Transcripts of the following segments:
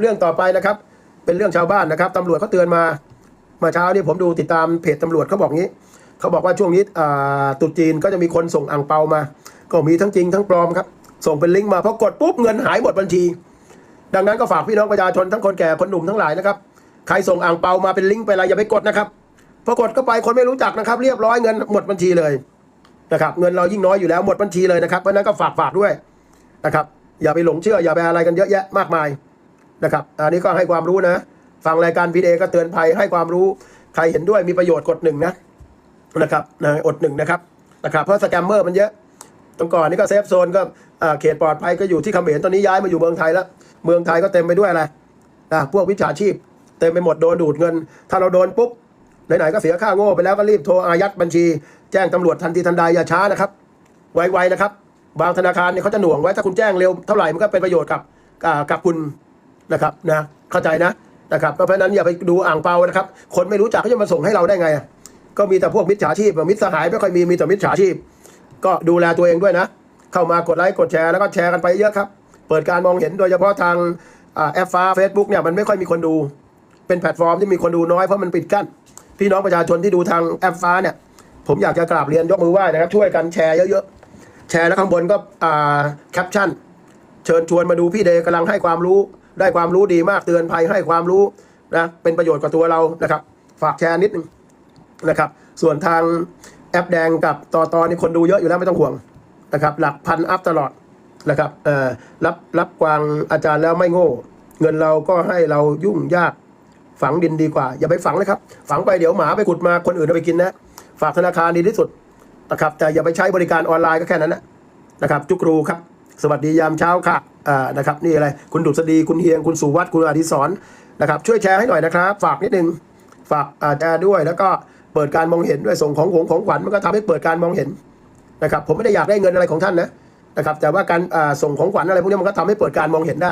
เรื่องต่อไปนะครับ เป็นเรื่องชาวบ้านนะครับตำรวจเขาเตือนมามื่อเช้านี่ผมดูติดตามเพจตำรวจเขาบอกงี้เขาบอกว่าช่วงนี้อ่าตรุษจีนก็จะมีคนส่งอ่างเปามา ก็มีทั้งจริงทั้งปลอมครับ ส่งเป็นลิงก์มาพอกดปุ๊บเงินหายหมดบัญชี ดังนั้นก็ฝากพี่น้องประชาชนทั้งคนแก่คนหนุ่มทั้งหลายนะครับใครส่งอ่างเปามาเป็นลิงก์ไปอะไรอย่าไปกดนะครับพอกดเข้าไปคนไม่รู้จักนะครับ เรียบร้อยเงินหมดบัญชีเลยนะครับเงินเรายิ่งน้อยอยู่แล้วหมดบัญชีเลยนะครับเพราะนั้นก็ฝากฝากด้วยนะครับอย่าไปหลงเชื่ออย่าไปอะไรกันเยอะแยะมากมาย นะครับ อันนี้ก็ให้ความรู้นะ ฟังรายการพีเอก็เตือนภัยให้ความรู้ ใครเห็นด้วยมีประโยชน์กดหนึ่งนะนะครับนะอดหนึ่งนะครับนะครับ เพราะสแกมเมอร์มันเยอะตรงก่อนนี่ก็เซฟโซนก็เขตปลอดภัยก็อยู่ที่เขมรตอนนี้ย้ายมาอยู่เมืองไทยแล้ว เมืองไทยก็เต็มไปด้วยอะไรอ่าพวกวิชาชีพ เต็มไปหมดโดนดูดเงิน ถ้าเราโดนปุ๊บไหนๆก็เสียค่าโง่ไปแล้วก็รีบโทรอายัดบัญชี แจ้งตำรวจทันทีทันใดอย่าช้านะครับ ไวๆนะครับ บางธนาคารเนี่ยเขาจะหน่วงไว้ถ้าคุณแจ้งเร็วเท่าไหร่มันก็เป็นประโยชน์กับกับคุณ นะครับนะเข้าใจนะนะครับเพราะฉะนั้นอย่าไปดูอ่างเปานะครับ คนไม่รู้จักเขาจะมาส่งให้เราได้ไง ก็มีแต่พวกมิจฉาชีพมิตรสหายไม่ค่อยมีมีแต่มิจฉาชีพ ก็ดูแลตัวเองด้วยนะ เข้ามากดไลค์กดแชร์แล้วก็แชร์กันไปเยอะครับ เปิดการมองเห็นโดยเฉพาะทางแอปฟ้า Facebook เนี่ยมันไม่ค่อยมีคนดู เป็นแพลตฟอร์มที่มีคนดูน้อยเพราะมันปิดกั้นพี่น้องประชาชนที่ดูทางแอปฟ้าเนี่ย ผมอยากจะกราบเรียนยกมือไหว้นะครับ ช่วยกันแชร์เยอะๆแชร์แล้วข้างบนก็อ่าแคปชั่นเชิญชวนมาดูพี่เดย์กำลังให้ความรู้ ได้ความรู้ดีมากเตือนภัยให้ความรู้นะเป็นประโยชน์กับตัวเรานะครับ ฝากแชร์นิดนึงนะครับ ส่วนทางแอปแดงกับต่อตอนี่คนดูเยอะอยู่แล้วไม่ต้องห่วงนะครับ หลักพันอัพตลอดนะครับเอ่อรับรับกวางอาจารย์แล้วไม่โง่ เงินเราก็ให้เรายุ่งยากฝังดินดีกว่า อย่าไปฝังเลยครับ ฝังไปเดี๋ยวหมาไปขุดมาคนอื่นเอาไปกินนะ ฝากธนาคารดีที่สุดนะครับแต่อย่าไปใช้บริการออนไลน์ก็แค่นั้นนะนะครับจุกรูครับ สวัสดียามเช้าค่ะอ่านะครับนี่อะไรคุณดุษฎีคุณเฮียงคุณสุวัตคุณอดิศรนะครับช่วยแชร์ให้หน่อยนะครับ ฝากนิดนึงฝากอาแชร์ด้วยแล้วก็เปิดการมองเห็นด้วยส่งของหงของขวัญมันก็ทำให้เปิดการมองเห็นนะครับผมไม่ได้อยากได้เงินอะไรของท่านนะนะครับแต่ว่าการอ่าส่งของขวัญอะไรพวกนี้มันก็ทำให้เปิดการมองเห็นได้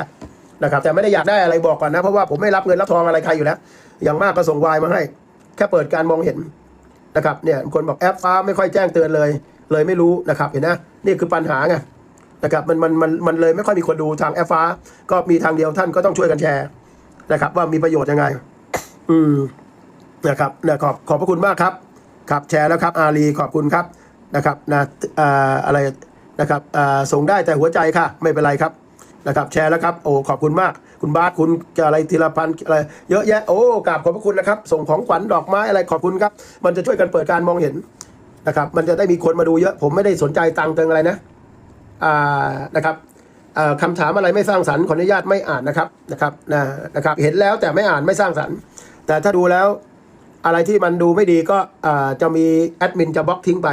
นะครับแต่ไม่ได้อยากได้อะไรบอกก่อนนะเพราะว่าผมไม่รับเงินรับทองอะไรใครอยู่แล้ว อย่างมากก็ส่งวน์มาให้ แค่เปิดการมองเห็นนะครับเนี่ยคนบอกแอปฟ้าไม่ค่อยแจ้งเตือนเลย เลยไม่รู้นะครับเห็นนะนี่คือปัญหาไง นะครับมันมันมันมันเลยไม่ค่อยมีคนดูทางแอปฟ้า ก็มีทางเดียวท่านก็ต้องช่วยกันแชร์นะครับ ว่ามีประโยชน์ยังไง อืมนะครับเนี่ยขอบขอบพระคุณมากครับครับแชร์แล้วครับ อารีขอบคุณครับนะครับนะอ่าอะไรนะครับอ่าส่งได้แต่หัวใจค่ะ ไม่เป็นไรครับนะครับ แชร์แล้วครับโอ้ขอบคุณมาก คุณบาสคุณอะไรธีรพันธ์อะไรเยอะแยะโอ้กราบขอบพระคุณนะครับ ส่งของขวัญดอกไม้อะไรขอบคุณครับ มันจะช่วยกันเปิดการมองเห็นนะครับ มันจะได้มีคนมาดูเยอะ ผมไม่ได้สนใจตังค์เติงอะไรนะ นะครับคำถามอะไรไม่สร้างสรรค์ขออนุญาตไม่อ่านนะครับนะครับนะนะครับ เห็นแล้วแต่ไม่อ่านไม่สร้างสรรค์ แต่ถ้าดูแล้วอะไรที่มันดูไม่ดีก็จะมีแอดมินจะบล็อกทิ้งไป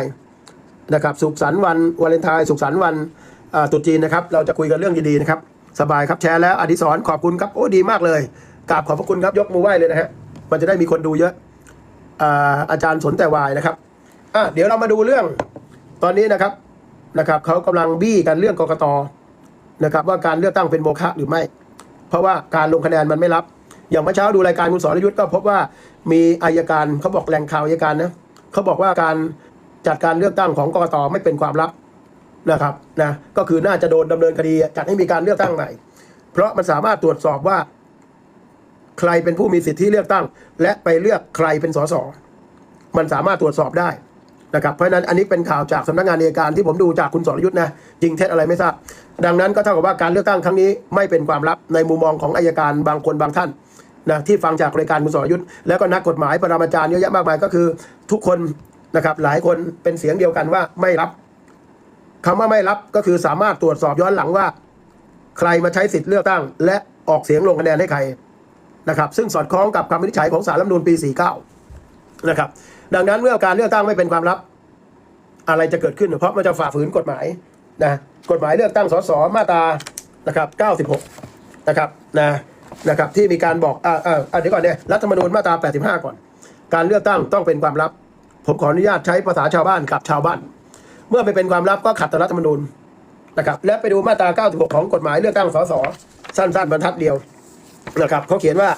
นะครับสุขสันต์วันวาเลนไทน์สุขสันต์วันตรุษจีนนะครับ เราจะคุยกันเรื่องดีๆนะครับ สบายครับแชร์แล้วอดิศรขอบคุณครับ โอ้ดีมากเลยกราบขอบพระคุณครับยกมือไหว้เลยนะฮะมันจะได้มีคนดูเยอะอาอาจารย์สนแต่วายนะครับอะเดี๋ยวเรามาดูเรื่องตอนนี้นะครับ นะครับเขากำลังบี้กันเรื่องกกตนะครับว่าการเลือกตั้งเป็นโมฆะหรือไม่ เพราะว่าการลงคะแนนมันไม่รับ อย่างเมื่อเช้าดูรายการคุณสรยุทธ์ก็พบว่ามีอายการเขาบอกแหล่งข่าวอายการนะเขาบอกว่าการจัดการเลือกตั้งของกกตไม่เป็นความลับนะครับนะก็คือน่าจะโดนดำเนินคดีจัดให้มีการเลือกตั้งใหม่เพราะมันสามารถตรวจสอบว่า ใครเป็นผู้มีสิทธิเลือกตั้ง และไปเลือกใครเป็นสสมันสามารถตรวจสอบได้ นะครับเพราะฉะนั้นอันนี้เป็นข่าวจากสำนักงานอัยการที่ผมดูจากคุณสรยุทธ์นะจริงเท็จอะไรไม่ทราบดังนั้นก็เท่ากับว่าการเลือกตั้งครั้งนี้ไม่เป็นความลับในมุมมองของอายการบางคนบางท่านนะที่ฟังจากรายการคุณสรยุทธ์แล้วก็นักกฎหมายปรมาจารย์เยอะแยะมากมายก็คือ ทุกคนนะครับหลายคนเป็นเสียงเดียวกันว่าไม่รับคำว่าไม่รับก็คือสามารถตรวจสอบย้อนหลังว่า ใครมาใช้สิทธิ์เลือกตั้ง และออกเสียงลงคะแนนให้ใครนะครับ ซึ่งสอดคล้องกับคำวินิจฉัยของสารรัฐธรรมนูญปี 49 นะครับ ดังนั้นเมื่อการเลือกตั้งไม่เป็นความลับ อะไรจะเกิดขึ้น เพราะมันจะฝ่าฝืนกฎหมายนะกฎหมายเลือกตั้งสสมาตรานะครับ96นะครับนะนะครับที่มีการบอกอ่าอ่าเดี๋ยวก่อนเนี่ยรัฐธรรมนูญมาตรา85 ก่อน การเลือกตั้งต้องเป็นความลับ ผมขออนุญาตใช้ภาษาชาวบ้านกับชาวบ้าน เมื่อไม่เป็นความลับก็ขัดต่อรัฐธรรมนูญนะครับและไปดูมาตรา 96 ของกฎหมายเลือกตั้งสสสั้นๆบรรทัดเดียวนะครับเขาเขียนว่า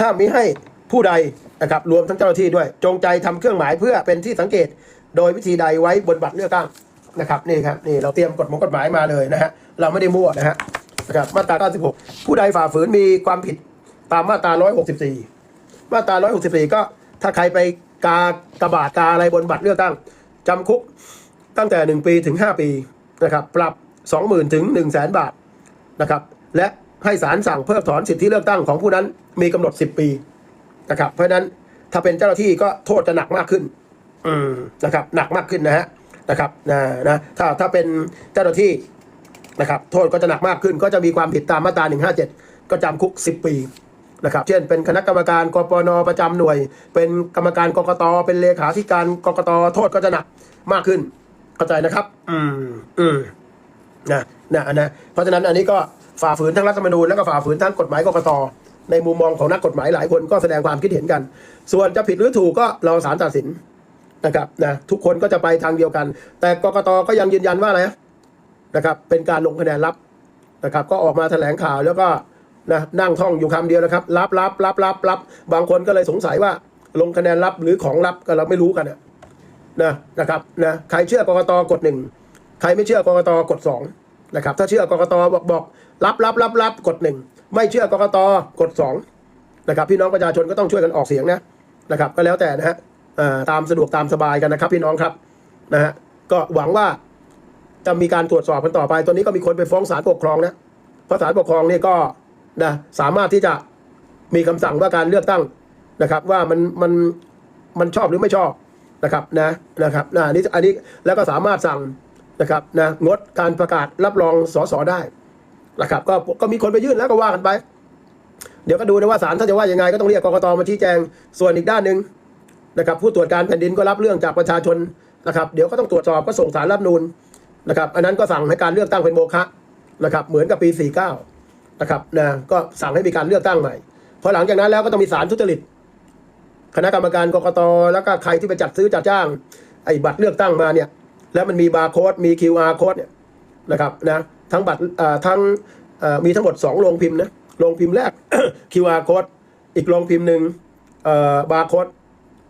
ห้ามมิให้ผู้ใด นะครับรวมทั้งเจ้าหน้าที่ด้วย จงใจทำเครื่องหมายเพื่อเป็นที่สังเกต โดยวิธีใดไว้บนบัตรเลือกตั้งนะครับนี่ครับนี่เราเตรียมกฎหมายกฎหมายมาเลยนะฮะเราไม่ได้มั่วนะฮะนะครับมาตรา 96 ผู้ใดฝ่าฝืนมีความผิดตามมาตรา 164 มาตรา 164 ก็ถ้าใครไปกากระบาดกาอะไรบนบัตรเลือกตั้งจำคุกตั้งแต่ 1 ปีถึง 5 ปีนะครับปรับ 20,000 ถึง 1 0 0 0 0แบาทนะครับและให้ศาลสั่งเพิกถอนสิทธิเลือกตั้งของผู้นั้นมีกำหนด 10 ปี นะครับ เพราะฉะนั้นถ้าเป็นเจ้าหน้าที่ก็โทษจะหนักมากขึ้น อืมนะครับ หนักมากขึ้นนะฮะนะครับนะนะถ้าถ้าเป็นเจ้าหน้าที่นะครับ โทษก็จะหนักมากขึ้น ก็จะมีความผิดตามมาตรา 157 ก็จำคุก 10 ปีนะครับ เช่น เป็นคณะกรรมการกปนประจำหน่วย เป็นกรรมการกกตเป็นเลขาธิการกกตโทษก็จะหนักมากขึ้นเข้าใจนะครับ อืมอืมนะนะนะเพราะฉะนั้นอันนี้ก็ฝ่าฝืนทั้งรัฐธรรมนูญแล้วก็ฝ่าฝืนทั้งกฎหมายกกต ในมุมมองของนักกฎหมายหลายคนก็แสดงความคิดเห็นกัน ส่วนจะผิดหรือถูกก็รอศาลตัดสินนะครับนะทุกคนก็จะไปทางเดียวกัน แต่กกตก็ยังยืนยันว่าอะไรนะครับเป็นการลงคะแนนลับนะครับ ก็ออกมาแถลงข่าวแล้วก็นะนั่งท่องอยู่คำเดียวนะครับรับรับรับรับรับบางคนก็เลยสงสัยว่าลงคะแนนลับหรือของลับก็เราไม่รู้กันนะนะนะครับนะใครเชื่อกกตกดหนึ่งใครไม่เชื่อกกตกดสองนะครับถ้าเชื่อกกตบอกบอกรับรับรับรับกดหนึ่ง ไม่เชื่อกกตกดสองนะครับพี่น้องประชาชนก็ต้องช่วยกันออกเสียงนะนะครับ ก็แล้วแต่นะฮะตามสะดวกตามสบายกันนะครับ พี่น้องครับนะฮะก็หวังว่าจะมีการตรวจสอบกันต่อไปตอนนี้ก็มีคนไปฟ้องศาลปกครองนะเพราะศาลปกครองนี่ก็นะสามารถที่จะมีคำสั่งว่าการเลือกตั้งนะครับ ว่ามันมันมันชอบหรือไม่ชอบนะครับนะนะครับนะอันนี้อันนี้แล้วก็สามารถสั่งนะครับนะงดการประกาศรับรองสสได้ นะครับก็ก็มีคนไปยื่นแล้วก็ว่ากันไป เดี๋ยวก็ดูนะว่าศาลท่านจะว่ายังไงก็ต้องเรียกกรกตมาชี้แจง ส่วนอีกด้านหนึ่งนะครับผู้ตรวจการแผ่นดินก็รับเรื่องจากประชาชนนะครับเดี๋ยวก็ต้องตรวจสอบก็ส่งสารรับนูนนะครับอันนั้นก็สั่งให้การเลือกตั้งเป็นโมฆะนะครับเหมือนกับปี 49นะครับนะก็สั่งให้มีการเลือกตั้งใหม่พอหลังจากนั้นแล้วก็ต้องมีสารทุจริตคณะกรรมการกรกตแล้วก็ใครที่ไปจัดซื้อจัดจ้างไอ้บัตรเลือกตั้งมาเนี่ยแล้วมันมีบาร์โค้ดมี QR โค้ดเนี่ยนะครับนะ ทั้งบัตรทั้งมีทั้งหมด2โรงพิมพ์นะโรงพิมพ์แรก QR โค้ดอีกโรงพิมพ์หนึ่งบาร์โค้ด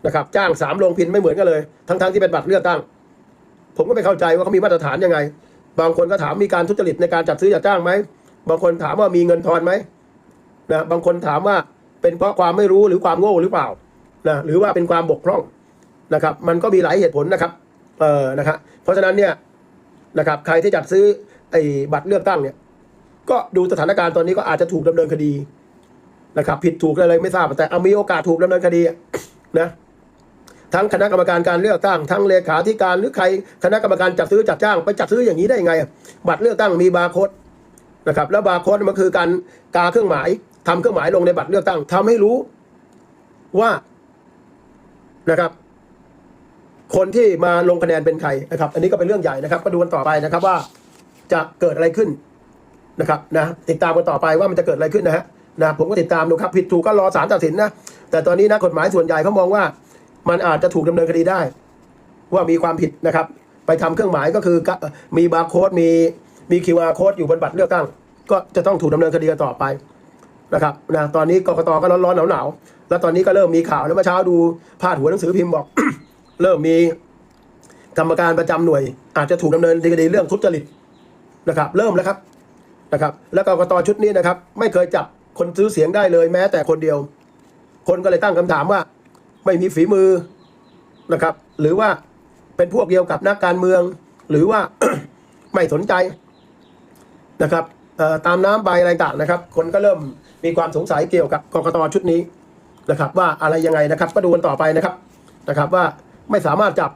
นะครับจ้างสามโรงพิมพ์ไม่เหมือนกันเลย ทั้งๆที่เป็นบัตรเลือกตั้ง ผมก็ไม่เข้าใจว่าเขามีมาตรฐานยังไง บางคนก็ถามมีการทุจริตในการจัดซื้อจัดจ้างไหมบางคนถามว่ามีเงินทอนไหมนะบางคนถามว่าเป็นเพราะความไม่รู้หรือความโง่หรือเปล่านะหรือว่าเป็นความบกพร่องนะครับ มันก็มีหลายเหตุผลนะครับเออนะครับเพราะฉะนั้นเนี่ยนะครับใครที่จัดซื้อ ไอ้บัตรเลือกตั้งเนี่ย ก็ดูสถานการณ์ตอนนี้ก็อาจจะถูกดำเนินคดีนะครับ ผิดถูกอะไรไม่ทราบแต่เอามีโอกาสถูกดำเนินคดีนะทั้งคณะกรรมการการเลือกตั้งทั้งเลขาธิการหรือใครคณะกรรมการจัดซื้อจัดจ้างไปจัดซื้ออย่างนี้ได้ยังไง บัตรเลือกตั้งมีบาร์โค้ดนะครับแล้วบาร์โค้ดมันคือการกาเครื่องหมายทำเครื่องหมายลงในบัตรเลือกตั้งทำให้รู้ว่านะครับ คนที่มาลงคะแนนเป็นใครนะครับ อันนี้ก็เป็นเรื่องใหญ่นะครับก็ดูกันต่อไปนะครับว่า จะเกิดอะไรขึ้นนะครับนะติดตามกันต่อไปว่ามันจะเกิดอะไรขึ้นนะฮะนะผมก็ติดตามดูครับผิดถูกก็รอศาลตัดสินนะแต่ตอนนี้นะกฎหมายส่วนใหญ่เขามองว่า มันอาจจะถูกดำเนินคดีได้ ว่ามีความผิดนะครับ ไปทำเครื่องหมายก็คือมีบาร์โค้ดมีมี QR โค้ดอยู่บนบัตรเลือกตั้ง ก็จะต้องถูกดำเนินคดีกันต่อไปนะครับนะตอนนี้กรกตก็ร้อนๆหนาวๆแล้วตอนนี้ก็เริ่มมีข่าวแล้วเมื่อเช้าดูพาดหัวหนังสือพิมพ์บอก เริ่มมีกรรมการประจำหน่วย อาจจะถูกดำเนินคดีเรื่องทุจริต นะครับ เริ่มแล้วครับนะครับ แล้วกรกตชุดนี้นะครับ ไม่เคยจับคนซื้อเสียงได้เลยแม้ แต่คนเดียว คนก็เลยตั้งคำถามว่า ไม่มีฝีมือนะครับ หรือว่าเป็นพวกเดียวกับนักการเมือง หรือว่าไม่สนใจนะครับตามน้ำใบอะไรต่างนะครับ คนก็เริ่มมีความสงสัยเกี่ยวกับกรกตชุดนี้นะครับ ว่าอะไรยังไงนะครับ ก็ดูกันต่อไปนะครับนะครับว่าไม่สามารถจับ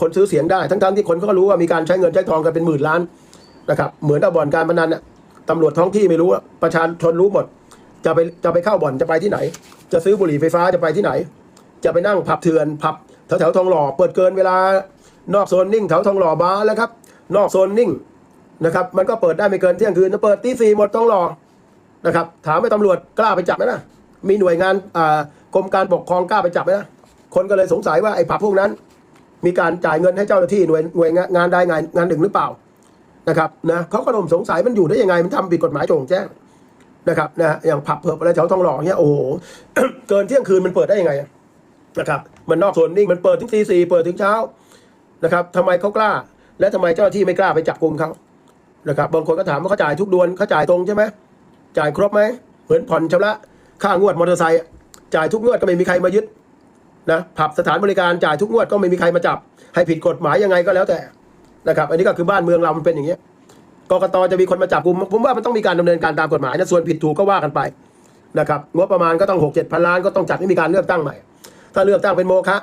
คนซื้อเสียงได้ทั้งๆที่คนก็รู้ว่ามีการใช้เงินใช้ทองกันเป็นหมื่นล้าน นะครับเหมือนกับบ่อนการพนันน่ะตำรวจท้องที่ไม่รู้ประชาชนรู้หมด จะไปจะไปเข้าบ่อนจะไปที่ไหน จะซื้อบุหรี่ไฟฟ้าจะไปที่ไหน จะไปนั่งผับเถื่อนผับแถวแถวทองหล่อเปิดเกินเวลานอกโซนนิ่งแถวทองหล่อบาร์แล้วครับ นอกโซนนิ่งนะครับ มันก็เปิดได้ไม่เกินเที่ยงคืนเปิดตีสี่หมดทองหล่อนะครับ ถามให้ตำรวจกล้าไปจับไหมนะมีหน่วยงานอ่ากรมการปกครองกล้าไปจับไหมนะคนก็เลยสงสัยว่าไอ้ผับพวกนั้น มีการจ่ายเงินให้เจ้าหน้าที่หน่วยหน่วยงานใดงานงานหนึ่งหรือเปล่า นะครับนะเขาก็เริ่มสงสัยมันอยู่ได้ยังไงมันทำผิดกฎหมายโจงแจ้งนะครับนะอย่างผับเพิบอะไรแถวทองหล่อเงี้ยโอ้โหเกินเที่ยงคืนมันเปิดได้ยังไงนะครับมันนอกโซนนิ่งมันเปิดถึงตีสี่เปิดถึงเช้านะครับทำไมเขากล้า และทำไมเจ้าหน้าที่ไม่กล้าไปจับกลุ่มเขานะครับบางคนก็ถามว่าเขาจ่ายทุกเดือนเขาจ่ายตรงใช่ไหมจ่ายครบไหมเหมือนผ่อนชำระค่างวดมอเตอร์ไซค์จ่ายทุกงวดก็ไม่มีใครมายึดนะผับสถานบริการจ่ายทุกงวดก็ไม่มีใครมาจับ ให้ผิดกฎหมายยังไงก็แล้วแต่ นะครับอันนี้ก็คือบ้านเมืองเรามันเป็นอย่างเงี้ยกกตจะมีคนมาจับกุมผมว่ามันต้องมีการดำเนินการตามกฎหมายนะส่วนผิดถูกก็ว่ากันไปนะครับงบประมาณก็ต้องหกเจ็ดพันล้านก็ต้องจัดให้มีการเลือกตั้งใหม่ ถ้าเลือกตั้งเป็นโมฆะ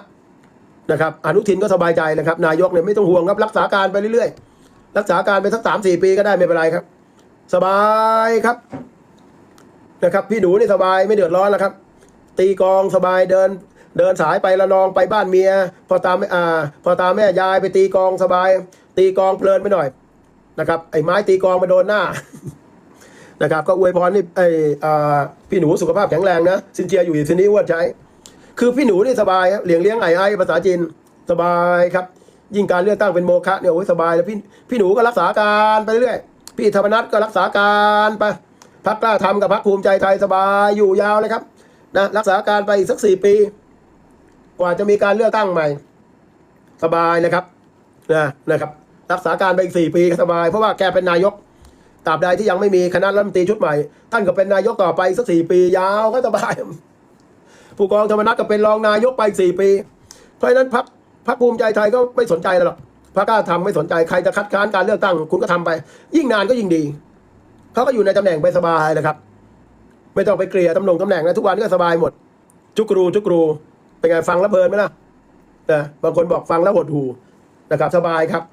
นะครับอนุทินก็สบายใจนะครับนายกเนี่ยไม่ต้องห่วงครับรักษาการไปเรื่อยๆ รักษาการไปสักสามสี่ปีก็ได้ไม่เป็นไรครับ สบายครับนะครับพี่หนูนี่สบายไม่เดือดร้อนแล้วครับ ตีกองสบายเดิน เดินสายไปละนองไปบ้านเมีย พอตามอ่าพอตามแม่ยายไปตีกองสบาย ตีกองเพลินไปหน่อยนะครับ ไอ้ไม้ตีกองมาโดนหน้านะครับ ก็อวยพรนี่ไอ้พี่หนูสุขภาพแข็งแรงนะซินเจียอยู่ที่นี้อ้ว่าใจคือพี่หนูนี่สบายครับเลี้ยงเลี้ยงไอ้ไอ้ภาษาจีนสบายครับ ยิ่งการเลือกตั้งเป็นโมฆะเนี่ยโอ้ยสบายแล้วพี่พี่หนูก็รักษาการไปเรื่อยพี่ธรรมนัฐก็รักษาการไปพักกล้าทำกับพักภูมิใจไทยสบายอยู่ยาวเลยครับนะรักษาการไปอีกสักสี่ปี กว่าจะมีการเลือกตั้งใหม่ สบายนะครับนะนะครับ รักษาการไปอีกสี่ปีก็สบาย เพราะว่าแกเป็นนายกตราบใดที่ยังไม่มีคณะรัฐมนตรีชุดใหม่ ท่านก็เป็นนายกต่อไปสักสี่ปียาวก็สบาย ผู้กองธรรมนัฐก็เป็นรองนายกไปสี่ปี เพราะฉะนั้นพรรคพรรคภูมิใจไทยก็ไม่สนใจแล้วหรอกพรรคกล้าทำไม่สนใจใครจะคัดค้านการเลือกตั้งคุณก็ทำไป ยิ่งนานก็ยิ่งดีเขาก็อยู่ในตำแหน่งไปสบายนะครับ ไม่ต้องไปเกลี่ยตำแหน่งตำแหน่งนะทุกวันก็สบายหมด จุกรูจุกรูเป็นไงฟังแล้วเพลินไหมล่ะนะบางคนบอกฟังแล้วหดหูนะครับสบายครับ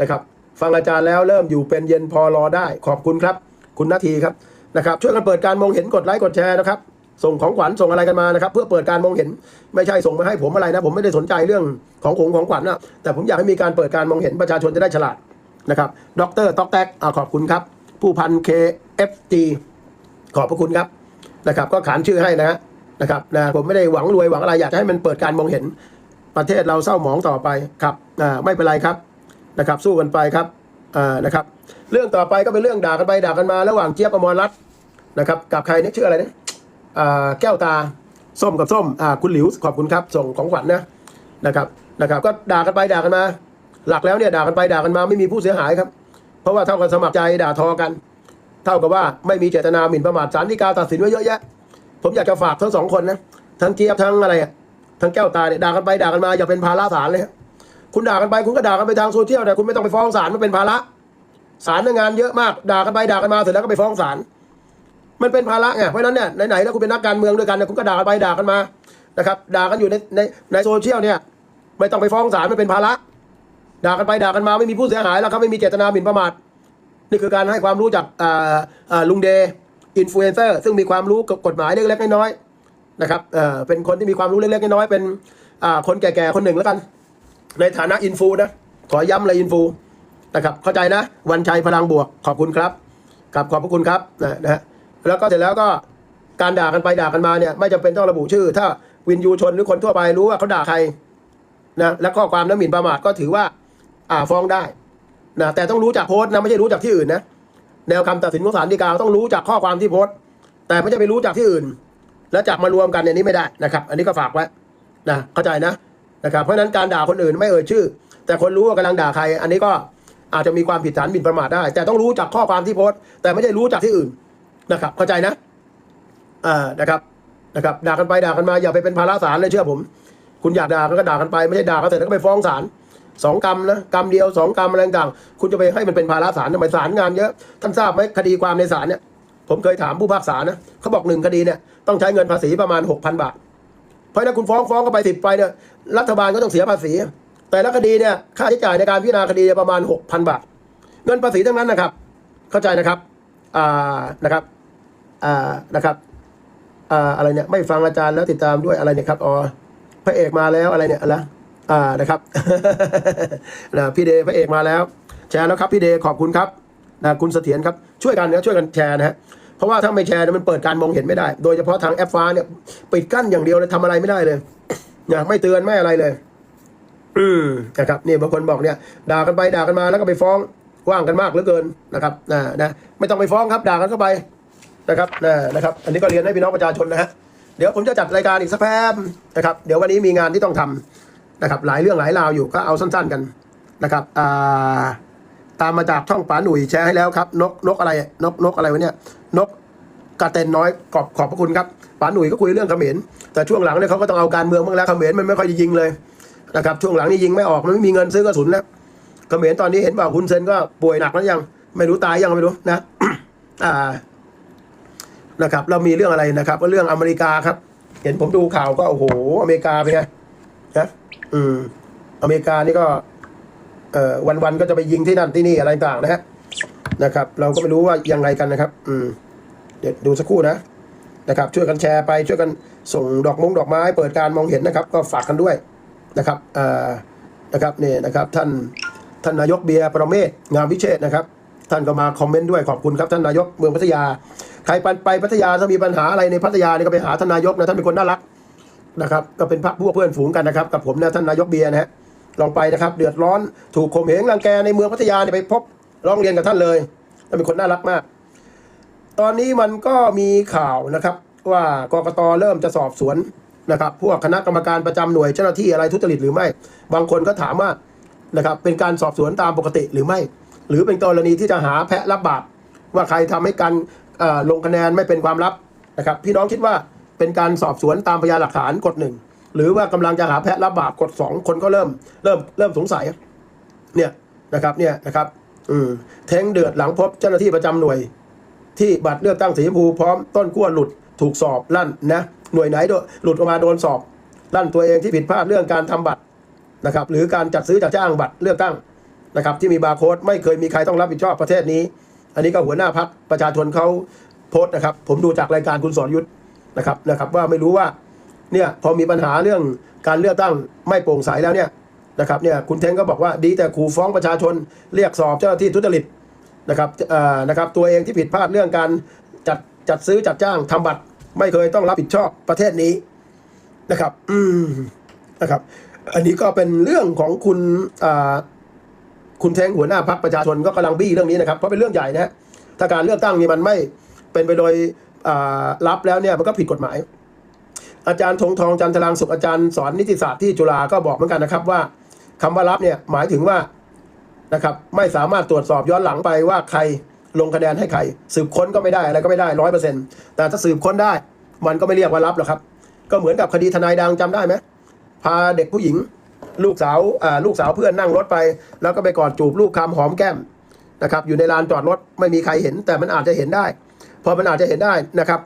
นะครับ ฟังอาจารย์แล้วเริ่มอยู่เป็นเย็นพอรอได้ ขอบคุณครับ คุณนาทีครับนะครับ ช่วยกันเปิดการมองเห็นกดไลค์กดแชร์นะครับ ส่งของขวัญส่งอะไรกันมานะครับ เพื่อเปิดการมองเห็นไม่ใช่ส่งมาให้ผมอะไรนะ ผมไม่ได้สนใจเรื่องของของของขวัญนะแต่ผมอยากให้มีการเปิดการมองเห็นประชาชนจะได้ฉลาดนะครับดรต๊อกแตกขอบคุณครับ ผู้พัน KFG ขอบพระคุณครับนะครับ ก็ขานชื่อให้นะฮะนะครับนะผมไม่ได้หวังรวยหวังอะไรอยากจะให้มันเปิดการมองเห็นประเทศเราเศร้าหมองต่อไปครับอ่าไม่เป็นไรครับ นะครับสู้กันไปครับอ่านะครับ เรื่องต่อไปก็เป็นเรื่องด่ากันไปด่ากันมา ระหว่างเจี๊ยบอมรรัตน์นะครับกับใครเนี่ยชื่ออะไรเนี่ยอ่าแก้วตาส้มกับส้มอ่าคุณหลิวขอบคุณครับส่งของขวัญนะนะครับนะครับ ก็ด่ากันไปด่ากันมา หลักแล้วเนี่ยด่ากันไปด่ากันมาไม่มีผู้เสียหายครับ เพราะว่าเท่ากับสมัครใจด่าทอกัน เท่ากับว่าไม่มีเจตนาหมิ่นประมาทศาลฎีกาตัดสินไว้เยอะแยะ ผมอยากจะฝากทั้งสองคนนะทั้งเจี๊ยบทั้งอะไรทั้งแก้วตาเนี่ยด่ากันไปด่ากันมาอย่าเป็นภาระศาลเลยฮะ คุณด่ากันไปคุณก็ด่ากันไปทางโซเชียลแต่คุณไม่ต้องไปฟ้องศาลมันเป็นภาระศาลเนี่ยงานเยอะมากด่ากันไปด่ากันมาเสร็จแล้วก็ไปฟ้องศาลมันเป็นภาระไงเพราะนั้นเนี่ยไหนๆแล้วคุณเป็นนักการเมืองด้วยกันเนี่ยคุณก็ด่ากันไปด่ากันมานะครับด่ากันอยู่ในในในโซเชียลเนี่ยไม่ต้องไปฟ้องศาลมันเป็นภาระด่ากันไปด่ากันมาไม่มีผู้เสียหายแล้วครับไม่มีเจตนาหมิ่นประมาทนี่คือการให้ความรู้จากลุงเดย์อินฟลูเอนเซอร์ซึ่งมีความรู้กับกฎหมายเล็กๆน้อยๆนะครับเป็นคนที่มีความรู้เล็กๆน้อยๆเป็นคนแก่ๆคนหนึ่งแล้วกัน ในฐานะอินฟูนะ ขอย้ำเลยอินฟูนะครับเข้าใจนะ วันชัยพลังบวกขอบคุณครับครับขอบพระคุณครับนะนะฮะแล้วก็เสร็จแล้วก็การด่ากันไปด่ากันมาเนี่ยไม่จำเป็นต้องระบุชื่อ ถ้าวินยูชนหรือคนทั่วไปรู้ว่าเขาด่าใครนะและข้อความนั้นหมิ่นประมาทก็ถือว่าอ่าฟ้องได้นะแต่ต้องรู้จากโพสต์นะไม่ใช่รู้จากที่อื่นนะแนวคำตัดสินของศาลฎีกาต้องรู้จากข้อความที่โพสต์ แต่ไม่ใช่ไปรู้จากที่อื่น แล้วจับมารวมกันเนี่ยนี้ไม่ได้นะครับ อันนี้ก็ฝากไว้นะเข้าใจนะ นะครับเพราะนั้นการด่าคนอื่นไม่เอ่ยชื่อ แต่คนรู้ว่ากำลังด่าใคร อันนี้ก็อาจจะมีความผิดฐานหมิ่นประมาทได้ แต่ต้องรู้จากข้อความที่โพสต์แต่ไม่ใช่รู้จากที่อื่นนะครับ เข้าใจนะอ่านะครับนะครับด่ากันไปด่ากันมาอย่าไปเป็นภาระศาลเลยเชื่อผม คุณอยากด่าก็ก็ด่ากันไปไม่ใช่ด่ากันเสร็จแล้วก็ไปฟ้องศาลสองกรรมนะกรรมเดียวสองกรรมอะไรต่างคุณจะไปให้มันเป็นภาระศาลทำไมศาลงานเยอะท่านทราบไหมคดีความในศาลเนี่ยผมเคยถามผู้พิพากษานะเขาบอกหนึ่งคดีเนี่ยต้องใช้เงินภาษีประมาณหกพันบาท เพราะนั้นคุณฟ้องฟ้องก็ไปสิบไปเนี่ยรัฐบาลก็ต้องเสียภาษี แต่ละคดีเนี่ยค่าใช้จ่ายในการพิจารณาคดีประมาณหกพันบาท เงินภาษีทั้งนั้นนะครับ เข้าใจนะครับอ่านะครับอ่านะครับอ่าอะไรเนี่ยไม่ฟังอาจารย์แล้วติดตามด้วยอะไรเนี่ยครับอ๋อพระเอกมาแล้วอะไรเนี่ยอะไรอ่านะครับนะพี่เดพระเอกมาแล้ว แชร์แล้วครับพี่เดขอบคุณครับนะคุณเสถียรครับช่วยกันนะช่วยกันแชร์นะฮะ ราะว่าถ้าไม่แชร์มันเปิดการมองเห็นไม่ได้ โดยเฉพาะทางแอปฟ้าเนี่ยปิดกั้นอย่างเดียวเลยทำอะไรไม่ได้เลยนะไม่เตือนไม่อะไรเลย อืมนะครับนี่บางคนบอกเนี่ย ด่ากันไปด่ากันมาแล้วก็ไปฟ้องว่างกันมากเหลือเกินนะครับนะนะไม่ต้องไปฟ้องครับ ด่ากันเข้าไปนะครับนะนะครับ อันนี้ก็เรียนให้พี่น้องประชาชนนะฮะเดี๋ยวผมจะจัดรายการอีกสักแป๊บนะครับ เดี๋ยววันนี้มีงานที่ต้องทำนะครับ หลายเรื่องหลายราวอยู่ก็เอาสั้น ๆกันนะครับอ่า ตามมาจากช่องป๋าหนุ่ยแชร์ให้แล้วครับ นกนกอะไรนกนกอะไรวะเนี่ยนกกระเตนน้อยขอบขอบพระคุณครับป๋าหนุ่ยก็คุยเรื่องเขมรแต่ช่วงหลังเนี่ยเขาก็ต้องเอาการเมืองบ้างแล้วเขมรมันไม่ค่อยจะยิงเลยนะครับช่วงหลังนี่ยิงไม่ออกมันไม่มีเงินซื้อกระสุนแล้วเขมรตอนนี้เห็นว่าคุณเซนก็ป่วยหนักแล้วยังไม่รู้ตายยังไม่รู้นะอ่านะครับเรามีเรื่องอะไรนะครับก็เรื่องอเมริกาครับ เห็นผมดูข่าวก็โอ้โหอเมริกาเป็นไงนะอืมอเมริกานี่ก็ วันๆก็จะไปยิงที่นั่นที่นี่อะไรต่างนะฮะนะครับ เราก็ไม่รู้ว่ายังไงกันนะครับ อืมเดี๋ยวดูสักครู่นะนะครับ ช่วยกันแชร์ไปช่วยกันส่งดอกมงดอกไม้ เปิดการมองเห็นนะครับ ก็ฝากกันด้วยนะครับอ่านะครับนี่นะครับ ท่านท่านนายกเบียร์ประเมศงามวิเชษนะครับ ท่านก็มาคอมเมนต์ด้วยขอบคุณครับท่านนายกเมืองพัทยา ใครไปไปพัทยาถ้ามีปัญหาอะไรในพัทยานี่ก็ไปหาท่านนายกนะท่านเป็นคนน่ารักนะครับ ก็เป็นพรรคพวกเพื่อนฝูงกันนะครับ กับผมนะท่านนายกเบียร์นะฮะ ลองไปนะครับ เดือดร้อนถูกข่มเหงรังแกในเมืองพัทยาเนี่ยไปพบร้องเรียนกับท่านเลยท่านเป็นคนน่ารักมาก ตอนนี้มันก็มีข่าวนะครับ ว่ากกตเริ่มจะสอบสวนนะครับพวกคณะกรรมการประจำหน่วยเจ้าหน้าที่อะไรทุจริตหรือไม่ บางคนก็ถามว่านะครับเป็นการสอบสวนตามปกติหรือไม่ หรือเป็นกรณีที่จะหาแพะรับบาปว่าใครทำให้การลงคะแนนไม่เป็นความลับนะครับ พี่น้องคิดว่าเป็นการสอบสวนตามพยานหลักฐานกฎหนึ่ง หรือว่ากำลังจะหาแพะรับบาปกฎสองคนก็เริ่มเริ่มเริ่มสงสัยเนี่ยนะครับเนี่ยนะครับอืมแทงเดือดหลังพบเจ้าหน้าที่ประจำหน่วย ที่บัตรเลือกตั้งสีชมพูพร้อมต้นขั้วหลุดถูกสอบลั่นนะหน่วยไหนโดหลุดออกมาโดนสอบ ลั่นตัวเองที่ผิดพลาดเรื่องการทำบัตรนะครับหรือการจัดซื้อจัดจ้างบัตรเลือกตั้งนะครับที่มีบาร์โค้ดไม่เคยมีใครต้องรับผิดชอบประเทศนี้ อันนี้ก็หัวหน้าพักประชาชนเขาโพสต์นะครับ ผมดูจากรายการคุณสรยุทธนะครับนะครับว่าไม่รู้ว่า เนี่ยพอมีปัญหาเรื่องการเลือกตั้งไม่โปร่งใสแล้วเนี่ยนะครับเนี่ยคุณเทงก็บอกว่าดีแต่ขู่ฟ้องประชาชนเรียกสอบเจ้าหน้าที่ทุจริตนะครับเอ่อนะครับตัวเองที่ผิดพลาดเรื่องการจัดจัดซื้อจัดจ้างทำบัตรไม่เคยต้องรับผิดชอบประเทศนี้นะครับอืมนะครับ อันนี้ก็เป็นเรื่องของคุณคุณแทงหัวหน้าพักประชาชนก็กำลังบี้เรื่องนี้นะครับเพราะเป็นเรื่องใหญ่นะถ้าการเลือกตั้งนี่มันไม่เป็นไปโดยรับแล้วเนี่ยมันก็ผิดกฎหมาย อาจารย์ธงทองจันทรางสุขอาจารย์สอนนิติศาสตร์ที่จุฬาก็บอกเหมือนกันนะครับว่าคำว่ารับเนี่ยหมายถึงว่านะครับไม่สามารถตรวจสอบย้อนหลังไปว่าใครลงคะแนนให้ใคร สืบค้นก็ไม่ได้อะไรก็ไม่ได้ร้อยเปอร์เซ็นต์แต่ถ้าสืบค้นได้มันก็ไม่เรียกว่ารับหรอกครับ ก็เหมือนกับคดีทนายดังจำได้ไหมพาเด็กผู้หญิง ลูกสาวอ่าลูกสาวเพื่อนนั่งรถไป แล้วก็ไปกอดจูบลูกคำหอมแก้มนะครับอยู่ในลานจอดรถไม่มีใครเห็น แต่มันอาจจะเห็นได้ พอมันอาจจะเห็นได้นะครับ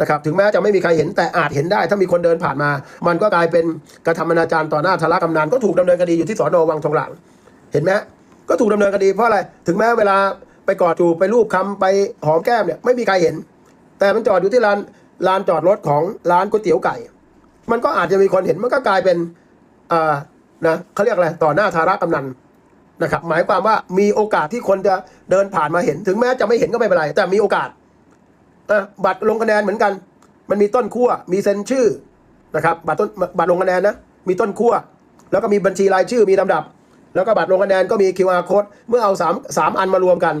นะครับถึงแม้จะไม่มีใครเห็นแต่อาจเห็นได้ ถ้ามีคนเดินผ่านมา มันก็กลายเป็นกระทำอนาจารต่อหน้าทารกำนันก็ถูกดำเนินคดีอยู่ที่สอนอวังทองหลางเห็นไหมก็ถูกดำเนินคดีเพราะอะไรถึงแม้เวลาไปกอดจูบไปรูปคำไปหอมแก้มเนี่ยไม่มีใครเห็น แต่มันจอดอยู่ที่ลานลานจอดรถของร้านก๋วยเตี๋ยวไก่ มันก็อาจจะมีคนเห็นมันก็กลายเป็นอ่านะเขาเรียกอะไรต่อหน้าธารกำนันนะครับหมายความว่ามีโอกาสที่คนจะเดินผ่านมาเห็น ถึงแม้จะไม่เห็นก็ไม่เป็นไรแต่มีโอกาส อะบัตรลงคะแนนเหมือนกัน มันมีต้นขั้วมีเซ็นชื่อนะครับบัตรต้นบัตรลงคะแนนนะมีต้นขั้วแล้วก็มีบัญชีรายชื่อมีลำดับ แล้วก็บัตรลงคะแนนก็มี QR code เมื่อเอาสามสามอันมารวมกัน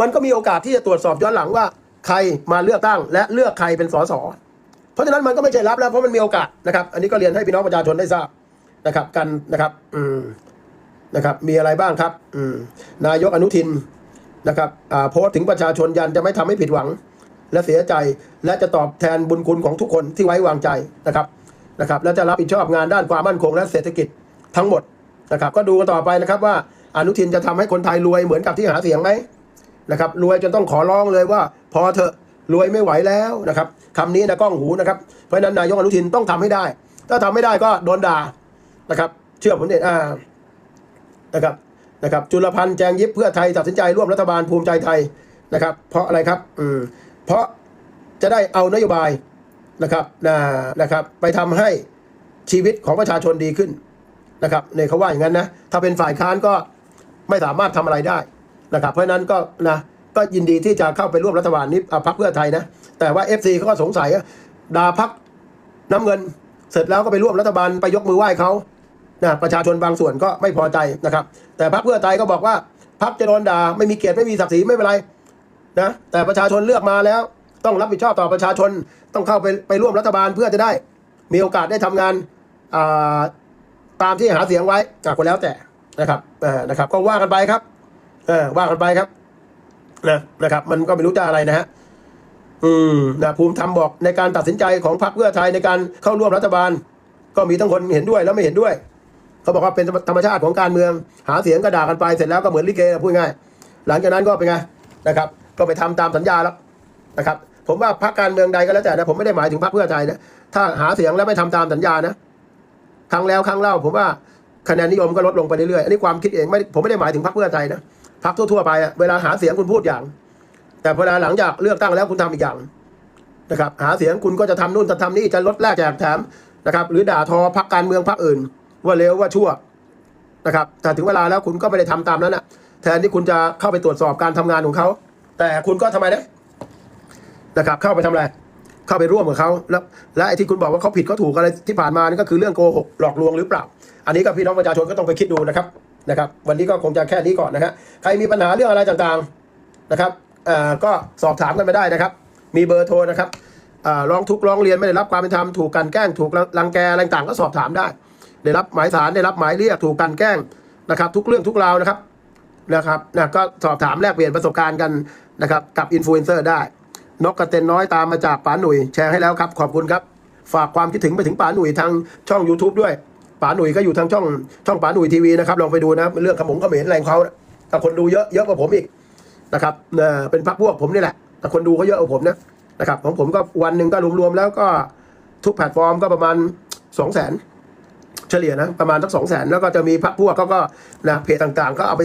มันก็มีโอกาสที่จะตรวจสอบย้อนหลังว่าใครมาเลือกตั้ง และเลือกใครเป็นสสเพราะฉะนั้นมันก็ไม่ใช่รับแล้วเพราะมันมีโอกาสนะครับ อันนี้ก็เรียนให้พี่น้องประชาชนได้ทราบนะครับ กันนะครับอืมนะครับ มีอะไรบ้างครับอืมนายกอนุทินนะครับอ่าโพสต์ถึงประชาชนยันจะไม่ทำให้ผิดหวัง และเสียใจ และจะตอบแทนบุญคุณของทุกคนที่ไว้วางใจนะครับนะครับและจะรับผิดชอบงานด้านความมั่นคงและเศรษฐกิจทั้งหมดนะครับ ก็ดูกันต่อไปนะครับว่าอนุทินจะทำให้คนไทยรวยเหมือนกับที่หาเสียงไหมนะครับรวยจนต้องขอร้องเลยว่า พอเถอะรวยไม่ไหวแล้วนะครับคำนี้นะก้องหูนะครับเพราะนั้นนายกอนุทินต้องทำให้ได้ ถ้าทำไม่ได้ก็โดนด่านะครับ เชื่อผมเนี่ยอ่านะครับนะครับจุลพันธ์แจงยิบเพื่อไทยตัดสินใจร่วมรัฐบาลภูมิใจไทยนะครับ เพราะอะไรครับอืม เพราะจะได้เอานโยบายนะครับนะนะครับ ไปทำให้ชีวิตของประชาชนดีขึ้นนะครับเนี่ยเขาว่าอย่างนั้นนะถ้าเป็นฝ่ายค้านก็ไม่สามารถทำอะไรได้นะครับ เพราะนั้นก็นะก็ยินดีที่จะเข้าไปร่วมรัฐบาลนี้พรรคเพื่อไทยนะ แต่ว่า FC เขาก็สงสัยด่าพักน้ำเงิน เสร็จแล้วก็ไปร่วมรัฐบาลไปยกมือไหว้เขานะประชาชนบางส่วนก็ไม่พอใจนะครับ แต่พรรคเพื่อไทยก็บอกว่าพรรคจะโดนด่าไม่มีเกียรติไม่มีศักดิ์ศรีไม่เป็นไร นะแต่ประชาชนเลือกมาแล้ว ต้องรับผิดชอบต่อประชาชนต้องเข้าไปไปร่วมรัฐบาลเพื่อจะได้ มีโอกาสได้ทำงานาตามที่หาเสียงไว้ก็แล้วแต่นะครับนะครับ ก็ว่ากันไปครับเออว่ากันไปครับนะนะครับ มันก็ไม่รู้จะอะไรนะฮะอืมนะภูมิธรรมบอกในการตัดสินใจของพรรคเพื่อไทยในการเข้าร่วมรัฐบาล ก็มีทั้งคนเห็นด้วยแล้วไม่เห็นด้วย เขาบอกว่าเป็นธรรมชาติของการเมือง หาเสียงก็ด่ากันไปเสร็จแล้วก็เหมือนลิเกนะพูดง่ายหลังจากนั้นก็เป็นไงนะครับ ก็ไปทำตามสัญญาแล้วนะครับ ผมว่าพรรคการเมืองใดก็แล้วแต่นะผมไม่ได้หมายถึงพรรคเพื่อไทยนะถ้าหาเสียงแล้วไม่ทำตามสัญญานะครั้งแล้วครั้งเล่า ผมว่าคะแนนนิยมก็ลดลงไปเรื่อยๆอันนี้ความคิดเองไม่ผมไม่ได้หมายถึงพรรคเพื่อไทยนะพรรคทั่วๆไปอะเวลาหาเสียงคุณพูดอย่าง แต่เวลาหลังจากเลือกตั้งแล้วคุณทำอีกอย่างนะครับ หาเสียงคุณก็จะทำนู่นจะทำนี่จะลดแลกแจกแถมนะครับ หรือด่าทอพรรคการเมืองพรรคอื่น ว่าเลวว่าชั่วนะครับแต่ถึงเวลาแล้วคุณก็ไม่ได้ทำตามนั้นนะแทนที่คุณจะเข้าไปตรวจสอบการทำงานของเขา แต่คุณก็ทำไมนะนะครับเข้าไปทำอะไรเข้าไปร่วมกับเขาแล้วและไอ้ที่คุณบอกว่าเขาผิดเขาถูกอะไรที่ผ่านมานี่ก็คือเรื่องโกหกหลอกลวงหรือเปล่า อันนี้ก็พี่น้องประชาชนก็ต้องไปคิดดูนะครับนะครับ วันนี้ก็คงจะแค่นี้ก่อนนะฮะใครมีปัญหาเรื่องอะไรต่างๆนะครับอ่าก็สอบถามกันไปได้นะครับ มีเบอร์โทรนะครับอ่าร้องทุกข์ร้องเรียนไม่ได้รับความเป็นธรรมถูกกลันแกล้งถูกรังแกอะไรต่างๆก็สอบถามได้ ได้รับหมายสารได้รับหมายเรียกถูกกลันแกล้งนะครับ ทุกเรื่องทุกราวนะครับ นะครับนะก็สอบถามแลกเปลี่ยนประสบการณ์กันนะครับกับอินฟลูเอนเซอร์ได้ นกกระเต็นน้อยตามมาจากป๋าหนุ่ยแชร์ให้แล้วครับ ขอบคุณครับ ฝากความคิดถึงไปถึงป๋าหนุ่ยทางช่อง YouTube ด้วยป๋าหนุ่ยก็อยู่ทางช่องช่องป๋าหนุ่ยทีวีนะครับลองไปดูนะเรื่องขมงขมรอะไรงเขาแต่คนดูเยอะเยอะกว่าผมอีกนะครับเออเป็นพักพวกผมนี่แหละ แต่คนดูเขาเยอะกว่าผมนะนะครับของผมก็วันหนึ่งก็รวมๆแล้วก็ทุกแพลตฟอร์มก็ประมาณสองแสนเฉลี่ยนะประมาณสักสองแสนแล้วก็จะมีพักพวกเขาก็นะเพจต่างๆ ก็เอาไป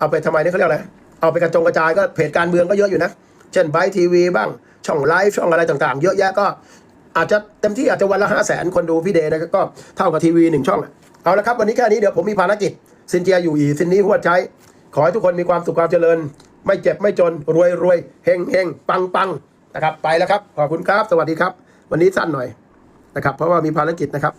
เอาไปทำไมเนี่ยเขาเรียกอะไรเอาไปกระจงกระจายก็เพจการเมืองก็เยอะอยู่นะ เช่นไบทีวีบ้างช่องไลฟ์ช่องอะไรต่างๆ เยอะแยะก็ อาจจะเต็มที่อาจจะวันละห้าแสนคนดูพี่เดย์นะก็เท่ากับทีวีหนึ่งช่องอะเอาละครับวันนี้แค่นี้เดี๋ยวผมมีภารกิจซินเจียอยู่อีซินนี้หัวใจขอให้ทุกคนมีความสุขความเจริญ ไม่เจ็บไม่จนรวยรวยเฮงเฮงปังปังนะครับ ไปแล้วครับ ขอบคุณครับ สวัสดีครับ วันนี้สั้นหน่อยนะครับ เพราะว่ามีภารกิจนะครับ